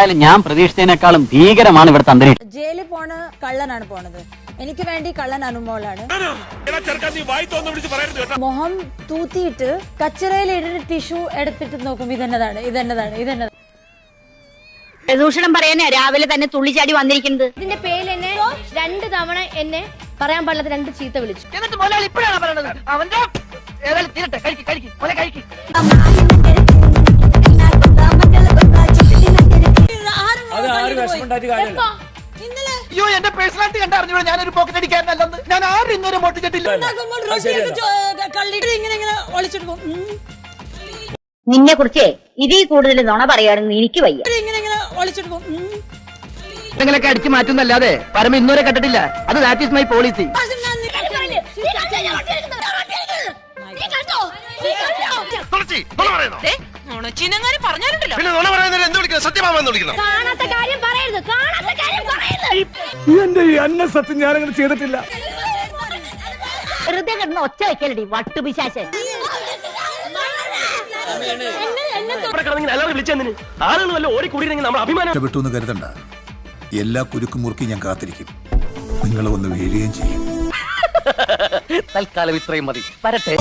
എന്തായാലും ഞാൻ പ്രതീക്ഷിച്ചതിനേക്കാളും ഭീകരമാണ് ഇവിടുത്തെ അന്തരീക്ഷം ജയിലിൽ പോണ കള്ളനാണ് പോണത്. എനിക്ക് വേണ്ടി കള്ളൻ അനുമോളാണ്. മുഖം തൂത്തിയിട്ട് കച്ചറയിൽ ഇടുന്ന ടിഷ്യൂ എടുത്തിട്ട് നോക്കും ഇതെന്നതാണ് ഇതെന്നതാണ് ഇതെന്നതാണ്. ദൂഷണം പറയാനാ രാവിലെ തന്നെ തുള്ളിച്ചാടി വന്നിരിക്കുന്നത്. ഇതിന്റെ പേരിൽ എന്നെ രണ്ട് തവണ എന്നെ പറയാൻ പാടില്ലാത്ത രണ്ട് ചീത്ത വിളിച്ചു. എന്നിട്ട് മുതലാളി ഇപ്പോഴാണ് പറയണത്? അവന്റെ ഏതായാലും തീരട്ടെ കഴിക്ക് കഴിക്ക് കഴിക്ക്. ഇന്നലെ? അയ്യോ എന്റെ പേഴ്സണാലിറ്റി കണ്ട അറിഞ്ഞു ഞാനൊരു പോക്കറ്റ് അടിക്കാരനല്ലെന്ന്. ഞാൻ ആരും ഇന്നൊരു പൊട്ടിച്ചിട്ടില്ല ഇങ്ങനെ ഇങ്ങനെ ഒളിച്ചിട്ട് പോകും. ഉം. നിന്നെ കുറിച്ച് ഇതിൽ കൂടുതൽ നുണ പറയാണെന്ന് എനിക്ക് വയ്യ. ഇങ്ങനെ ഇങ്ങനെ ഒളിച്ചിട്ട് പോകും. ഉം. നിങ്ങളൊക്കെ അടിച്ചു മാറ്റുന്നല്ലാതെ പരമ ഇന്നുവരെ കണ്ടിട്ടില്ല. അത് ദാറ്റ് ഈസ് മൈ പോളിസി കാണാത്ത കാര്യം പറയരുത്. കാണാത്ത കാര്യം പറയരുത്. എന്റെ ഈ അന്ന സത്യം ഞാനങ്ങനെ ചെയ്തിട്ടില്ല. വെറുതെ കിടന്ന് ഒച്ച വെക്കലടി വട്ടുപിശാശൻ വിളിച്ചെന്നിന് ആളുകൾ വല്ല ഓടിക്കൂടിയിരുന്നെങ്കിൽ നമ്മൾ അഭിമാനം എന്ന് കരുതണ്ട. എല്ലാ കുരുക്കും മുറുക്കി ഞാൻ കാത്തിരിക്കും. നിങ്ങൾ ഒന്ന് വീഴുകയും ചെയ്യും. തൽക്കാലം ഇത്രയും മതി. വരട്ടെ.